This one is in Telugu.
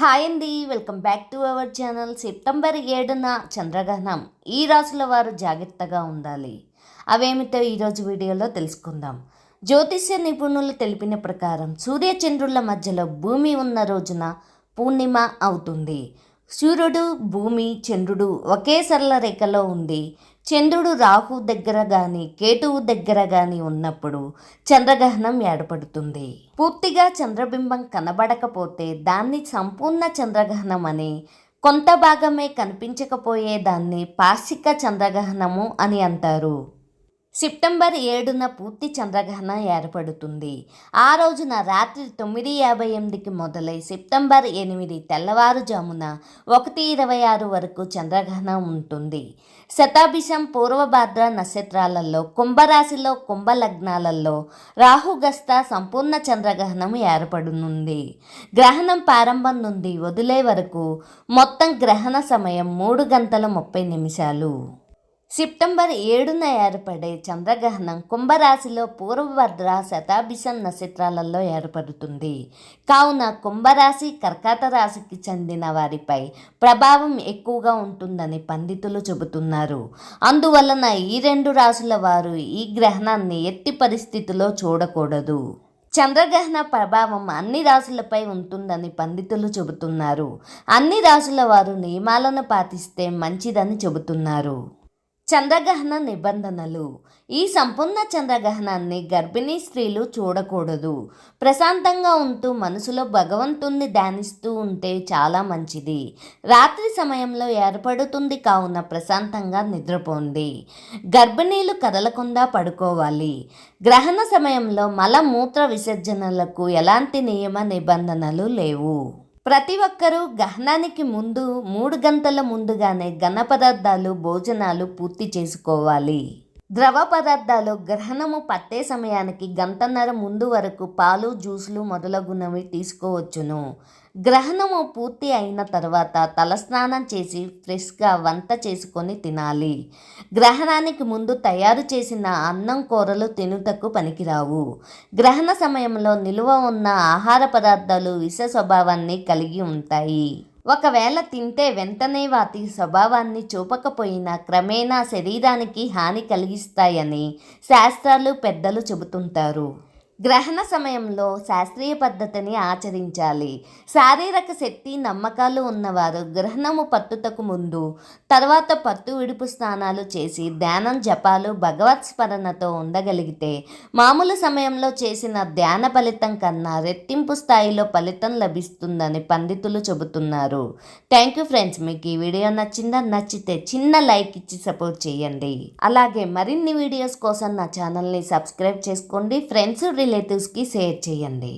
హాయ్ అండి welcome back to our channel. September ఏడున చంద్రగ్రహణం. ఈ రాశుల వారు జాగ్రత్తగా ఉండాలి. అవేమిటో ఈరోజు వీడియోలో తెలుసుకుందాం. జ్యోతిష్య నిపుణులు తెలిపిన ప్రకారం సూర్యచంద్రుల మధ్యలో భూమి ఉన్న రోజున పూర్ణిమ అవుతుంది. సూర్యుడు భూమి చంద్రుడు ఒకే సరళ రేఖలో ఉండి చంద్రుడు రాహు దగ్గర కానీ కేతువు దగ్గర కానీ ఉన్నప్పుడు చంద్రగ్రహణం ఏర్పడుతుంది. పూర్తిగా చంద్రబింబం కనబడకపోతే దాన్ని సంపూర్ణ చంద్రగ్రహణం అని కొంత భాగమే కనిపించకపోయే దాన్ని పార్శిక చంద్రగ్రహణము అని అంటారు. సెప్టెంబర్ ఏడున పూర్తి చంద్రగ్రహణం ఏర్పడుతుంది. ఆ రోజున రాత్రి తొమ్మిది యాభై ఎనిమిదికి మొదలై సెప్టెంబర్ ఎనిమిది తెల్లవారుజామున ఒకటి ఇరవై ఆరు వరకు చంద్రగ్రహణం ఉంటుంది. శతాభిషం పూర్వభాద్ర నక్షత్రాలలో కుంభరాశిలో కుంభలగ్నాలలో రాహుగస్త సంపూర్ణ చంద్రగ్రహణం ఏర్పడనుంది. గ్రహణం ప్రారంభం నుండి వదిలే వరకు మొత్తం గ్రహణ సమయం మూడు గంటల ముప్పై నిమిషాలు. సెప్టెంబర్ ఏడున ఏర్పడే చంద్రగ్రహణం కుంభరాశిలో పూర్వభద్ర శతాభిషం నక్షత్రాలలో ఏర్పడుతుంది. కావున కుంభరాశి కర్కాట రాశికి చెందిన వారిపై ప్రభావం ఎక్కువగా ఉంటుందని పండితులు చెబుతున్నారు. అందువలన ఈ రెండు రాశుల వారు ఈ గ్రహణాన్ని ఎట్టి పరిస్థితిలో చూడకూడదు. చంద్రగ్రహణ ప్రభావం అన్ని రాశులపై ఉంటుందని పండితులు చెబుతున్నారు. అన్ని రాశుల వారు నియమాలను పాటిస్తే మంచిదని చెబుతున్నారు. చంద్రగ్రహణ నిబంధనలు. ఈ సంపూర్ణ చంద్రగ్రహణాన్ని గర్భిణీ స్త్రీలు చూడకూడదు. ప్రశాంతంగా ఉంటూ మనసులో భగవంతుణ్ణి ధ్యానిస్తూ ఉంటే చాలా మంచిది. రాత్రి సమయంలో ఏర్పడుతుంది కావున ప్రశాంతంగా నిద్రపోండి. గర్భిణీలు కదలకుండా పడుకోవాలి. గ్రహణ సమయంలో మల మూత్ర విసర్జనలకు ఎలాంటి నియమ నిబంధనలు లేవు. ప్రతి ఒక్కరూ గహనానికి ముందు మూడు గంటల ముందుగానే ఘన పదార్థాలు భోజనాలు పూర్తి చేసుకోవాలి. ద్రవ పదార్థాలు గ్రహణము పట్టే సమయానికి గంటన్నర ముందు వరకు పాలు జ్యూసులు మొదలగునవి తీసుకోవచ్చును. గ్రహణము పూర్తి అయిన తర్వాత తలస్నానం చేసి ఫ్రెష్గా వంట చేసుకొని తినాలి. గ్రహణానికి ముందు తయారు చేసిన అన్నం కూరలు తినుటకు పనికిరావు. గ్రహణ సమయంలో నిలువ ఉన్న ఆహార పదార్థాలు విష స్వభావాన్ని కలిగి ఉంటాయి. ఒకవేళ తింటే వెంటనే వాటి స్వభావాన్ని చూపకపోయినా క్రమేణా శరీరానికి హాని కలిగిస్తాయని శాస్త్రాలు పెద్దలు చెబుతుంటారు. గ్రహణ సమయంలో శాస్త్రీయ పద్ధతిని ఆచరించాలి. శారీరక శక్తి నమ్మకాలు ఉన్నవారు గ్రహణము పట్టుటకు ముందు తర్వాత పట్టు విడుపు స్నానాలు చేసి ధ్యానం జపాలు భగవత్ స్మరణతో ఉండగలిగితే మామూలు సమయంలో చేసిన ధ్యాన ఫలితం కన్నా రెట్టింపు స్థాయిలో ఫలితం లభిస్తుందని పండితులు చెబుతున్నారు. థ్యాంక్ యూ ఫ్రెండ్స్ మీకు ఈ వీడియో నచ్చిందా? నచ్చితే చిన్న లైక్ ఇచ్చి సపోర్ట్ చేయండి. అలాగే మరిన్ని వీడియోస్ కోసం నా ఛానల్ని సబ్స్క్రైబ్ చేసుకోండి. ఫ్రెండ్స్ రిలేటివ్స్కి షేర్ చేయండి.